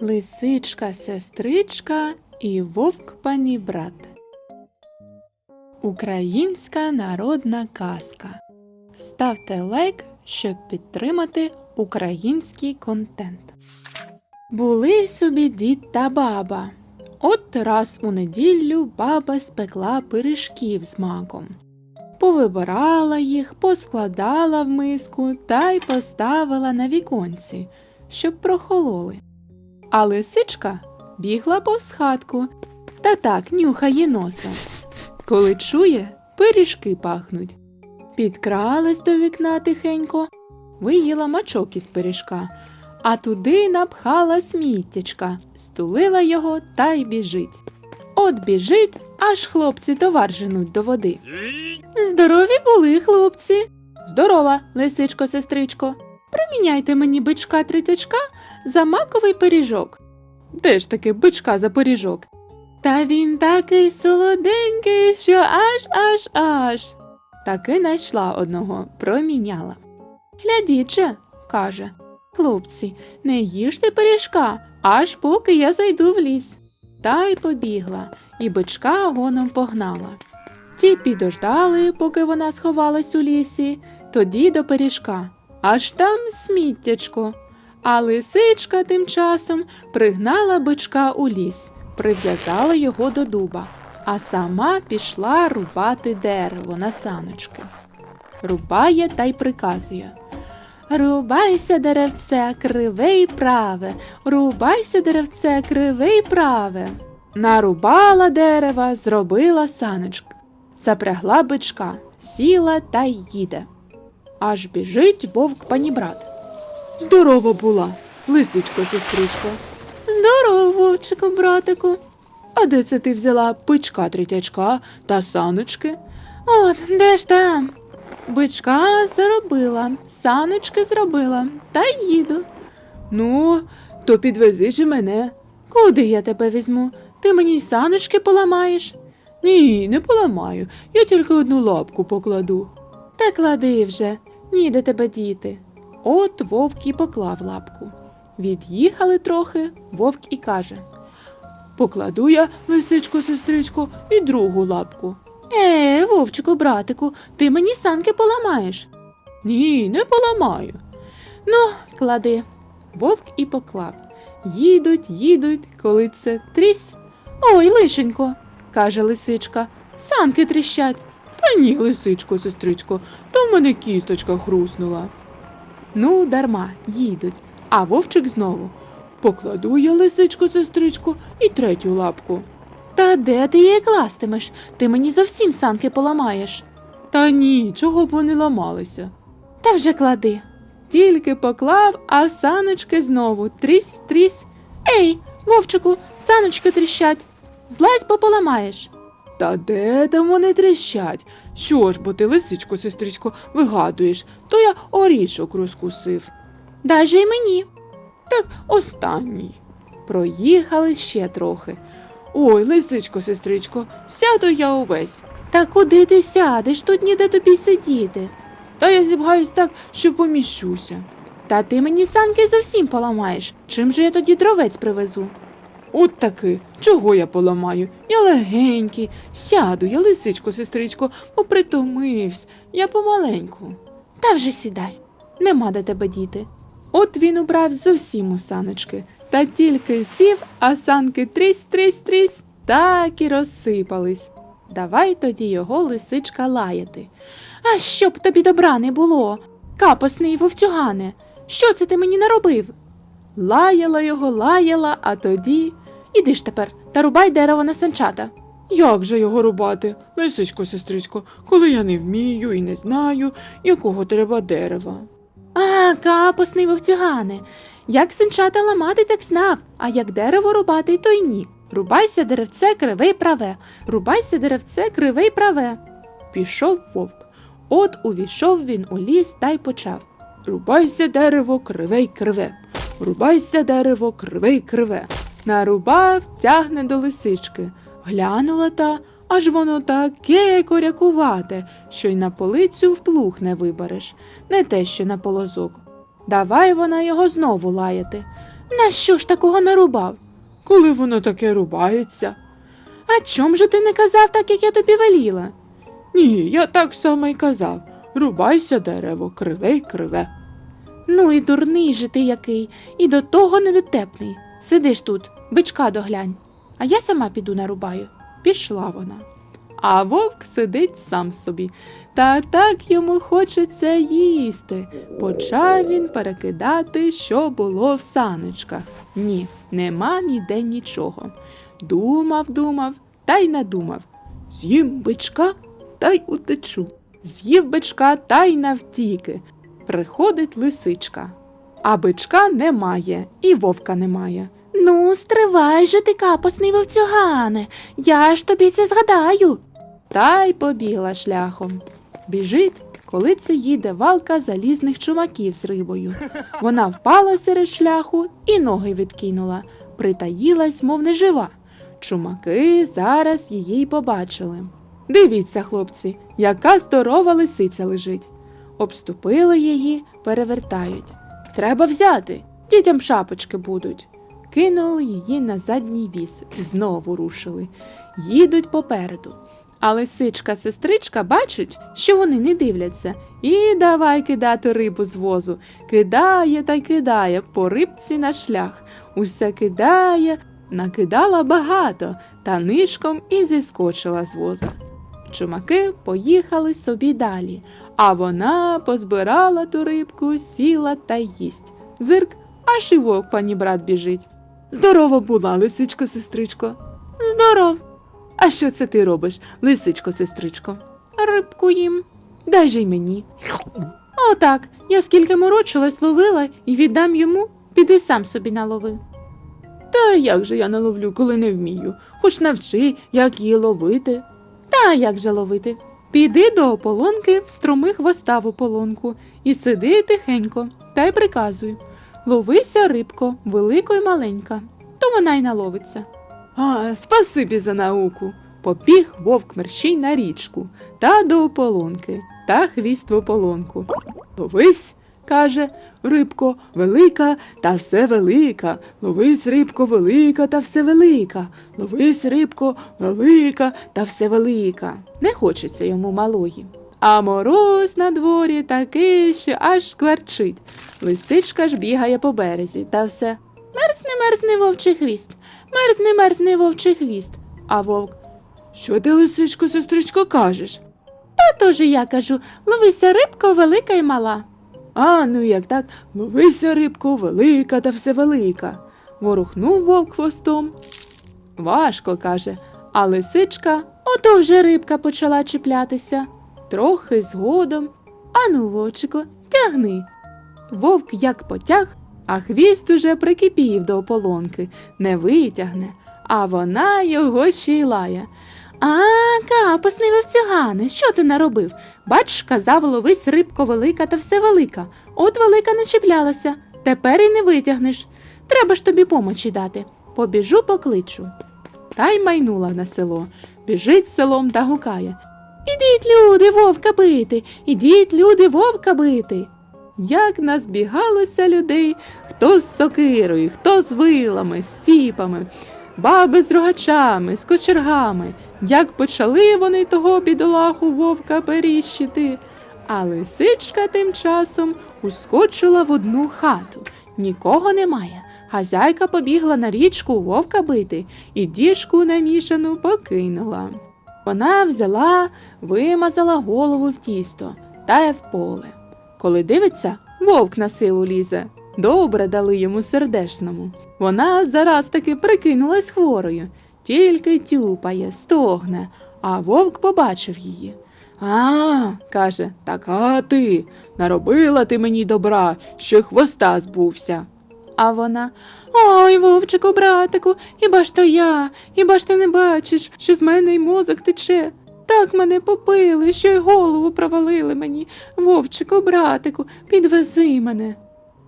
Лисичка, сестричка і вовк панібрат. Українська народна казка. Ставте лайк, щоб підтримати український контент. Були собі дід та баба. От раз у неділю баба спекла пиріжків з маком. Повибирала їх, поскладала в миску та й поставила на віконці, щоб прохололи. А лисичка бігла повз хатку та так нюхає носа. Коли чує, пиріжки пахнуть. Підкралась до вікна тихенько, виїла мачок із пиріжка, а туди напхала сміттячка, стулила його та й біжить. От біжить, аж хлопці товар женуть до води. Здорові були, хлопці. Здорова, лисичко, сестричко. Приміняйте мені бичка тритячка за маковий пиріжок. Де ж таки бичка за пиріжок? Та він такий солоденький, що аж аж аж. Таки найшла одного, проміняла. Глядіть же, каже, хлопці, не їжте пиріжка, аж поки я зайду в ліс. Та й побігла, і бичка гоном погнала. Ті підождали, поки вона сховалась у лісі, тоді до пиріжка. Аж там сміттячко. А лисичка тим часом пригнала бичка у ліс, прив'язала його до дуба, а сама пішла рубати дерево на саночки. Рубає та й приказує. Рубайся, деревце, криве й праве, рубайся, деревце, криве й праве. Нарубала дерева, зробила саночки, запрягла бичка, сіла та й їде. Аж біжить вовк панібрат. Здорова була, лисичко, сестричко. Здорово, вовчику, братику. А де це ти взяла бичка третячка та саночки? От, де ж там? Бичка заробила, саночки зробила, та їду. Ну, то підвези ж мене. Куди я тебе візьму? Ти мені й саночки поламаєш? Ні, не поламаю. Я тільки одну лапку покладу. Та клади вже, ніде тебе діти. От вовк і поклав лапку. Від'їхали трохи, вовк і каже Покладу я, лисичко, сестричко, і другу лапку. Е, вовчику, братику, ти мені санки поламаєш. Ні, не поламаю. Ну, клади. Вовк і поклав. Їдуть, їдуть, коли це трісь. Ой, лишенько, каже лисичка, санки тріщать. Та ні, лисичко, сестричко, то в мене кісточка хруснула. Ну, дарма, їдуть, а вовчик знову. Покладу я, лисичко, сестричко, і третю лапку. Та де ти її кластимеш? Ти мені зовсім санки поламаєш. Та ні, чого б вони ламалися. Та вже клади. Тільки поклав, а саночки знову трісь, трісь. Ей, вовчику, саночки тріщать. Злазь, бо поламаєш. Та де там вони тріщать? Що ж бо ти, лисичко, сестричко, вигадуєш, то я орішок розкусив. Дай же й мені. Так останній. Проїхали ще трохи. Ой, лисичко, сестричко, сяду я увесь. Та куди ти сядеш? Тут ніде тобі сидіти. Та я зібгаюсь так, що поміщуся. Та ти мені санки зовсім поламаєш. Чим же я тоді дровець привезу? От таки, чого я поламаю? Я легенький, сяду, я лисичко, сестричко, попритомивсь, я помаленьку. Та вже сідай, нема де тебе діти. От він убрав зовсім у саночки, та тільки сів, а санки трісь, трісь, трісь, так і розсипались. Давай тоді його лисичка лаяти. А щоб тобі добра не було, капосний вовцюгане, що це ти мені наробив? Лаяла його, лаяла, а тоді. Іди ж тепер та рубай дерево на санчата. Як же його рубати, лисичко, сестричко, коли я не вмію і не знаю, якого треба дерева. А, капосний вовцюгане. Як санчата ламати, так знав, а як дерево рубати, то й ні. Рубайся деревце криве й праве, рубайся деревце криве й праве. Пішов вовк. От увійшов він у ліс та й почав. Рубайся дерево криве й криве. Рубайся дерево криве й криве. Нарубав, тягне до лисички. Глянула та, аж воно таке корякувате, що й на полицю вплуг не вибереш, не те що на полозок. Давай вона його знову лаяти. На що ж такого нарубав? Коли воно таке рубається? А чом же ти не казав так, як я тобі веліла? Ні, я так само й казав. Рубайся дерево, криве криве. Ну і дурний же ти який, і до того недотепний. Сидиш тут, бичка доглянь, а я сама піду нарубаю. Пішла вона. А вовк сидить сам собі, та так йому хочеться їсти. Почав він перекидати, що було в саночках. Ні, нема ніде нічого. Думав, думав, та й надумав. З'їм бичка та й утечу. З'їв бичка та й навтіки. Приходить лисичка. А бичка немає, і вовка немає. Ну, стривай же ти, капосний вовцюгане, я ж тобі це згадаю. Та й побігла шляхом. Біжить, коли це їде валка залізних чумаків з рибою. Вона впала серед шляху і ноги відкинула, притаїлась, мов нежива. Чумаки зараз її й побачили. Дивіться, хлопці, яка здорова лисиця лежить. Обступили її, перевертають. Треба взяти, дітям шапочки будуть. Кинули її на задній віз і знову рушили. Їдуть попереду. А лисичка сестричка бачить, що вони не дивляться, і давай кидати рибу з возу. Кидає та й кидає по рибці на шлях. Усе кидає, накидала багато, та нишком і зіскочила з воза. Чумаки поїхали собі далі, а вона позбирала ту рибку, сіла та їсть. Зирк, аж і вовк пані брат біжить. Здорова була, лисичко, сестричко. Здоров. А що це ти робиш, лисичко, сестричко? Рибку їм. Дай же й мені. Отак, я скільки морочилась, ловила і віддам йому, піди сам собі налови. Та як же я наловлю, коли не вмію? Хоч навчи, як її ловити. Та як же ловити? Піди до ополонки, встроми хвоста в ополонку і сиди тихенько, та й приказуй. Ловися, рибко, велика й маленька, то вона й наловиться. А, спасибі за науку. Побіг вовк мерщій на річку та до ополонки, та хвіст в ополонку. Ловись, каже, рибко, велика та все велика. Ловись, рибко, велика та все велика. Ловись, рибко, велика та все велика. Не хочеться йому малої. А мороз на дворі такий, що аж скверчить. Лисичка ж бігає по березі та все. Мерзне, мерзне вовчий хвіст, мерзне, мерзне вовчий хвіст. А вовк. Що ти, лисичко, сестричко, кажеш? Та то ж я кажу, ловися рибко, велика й мала. А, ну як так, ловися рибко, велика та все велика. Ворухнув вовк хвостом. Важко, каже, а лисичка ото вже рибка почала чіплятися. Трохи згодом. Ану, вовчику, тягни. Вовк як потяг, а хвіст уже прикипів до ополонки, не витягне, а вона його ще й лає. А, капосний вовцюгане, що ти наробив? Бач, казав, ловись рибко велика та все велика. От велика не чіплялася, тепер і не витягнеш. Треба ж тобі помочі дати. Побіжу покличу. Та й майнула на село. Біжить селом та гукає. Ідіть, люди, вовка бити, ідіть, люди, вовка бити. Як назбігалося людей, хто з сокирою, хто з вилами, з ціпами, баби з рогачами, з кочергами, як почали вони того бідолаху вовка періщити. А лисичка тим часом ускочила в одну хату. Нікого немає. Хазяйка побігла на річку вовка бити і діжку намішану покинула. Вона взяла, вимазала голову в тісто та й в поле. Коли дивиться, вовк на силу лізе. Добре дали йому сердешному. Вона зараз таки прикинулась хворою, тільки тюпає, стогне, а вовк побачив її. А, каже, така ти, наробила ти мені добра, що хвоста збувся. А вона Ой, вовчику, братику, хіба ж то я, хіба ж ти не бачиш, що з мене й мозок тече? Так мене попили, що й голову провалили мені. Вовчику, братику, підвези мене.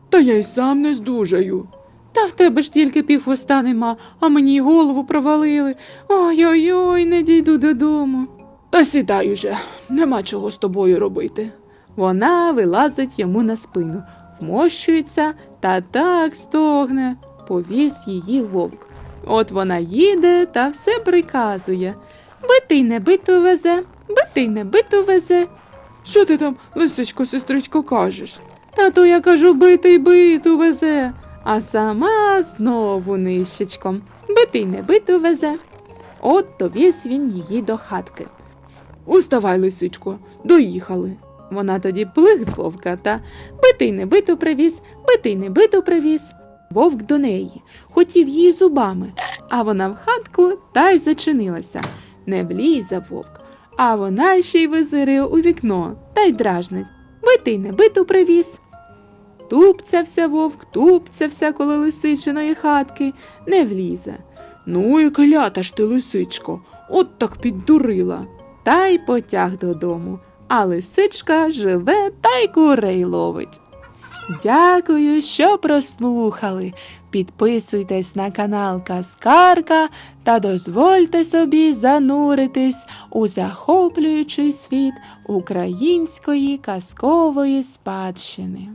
Та я й сам не здужаю. Та в тебе ж тільки півхвоста нема, а мені й голову провалили. Ой-ой-ой, не дійду додому. Та сідай уже, нема чого з тобою робити. Вона вилазить йому на спину, вмощується та так стогне. повіз її вовк. От вона їде та все приказує. Битий не биту везе, битий не биту везе. Що ти там, лисичко, сестричко, кажеш? Та то я кажу, битий биту везе, а сама знову нищечком. Битий не биту везе. От довіз він її до хатки. Уставай, лисичко, доїхали. Вона тоді плих з вовка та битий не биту привіз, битий не биту привіз. Вовк до неї, хотів її зубами, а вона в хатку та й зачинилася. Не влізе вовк, а вона ще й визириє у вікно та й дражнить. Битий не биту привіз. Тупцявся вовк, тупцявся коло лисичиної хатки, не влізе. Ну і клята ж ти, лисичко, от так піддурила. Та й потяг додому, а лисичка живе та й курей ловить. Дякую, що прослухали. Підписуйтесь на канал Каскарка та дозвольте собі зануритись у захоплюючий світ української казкової спадщини.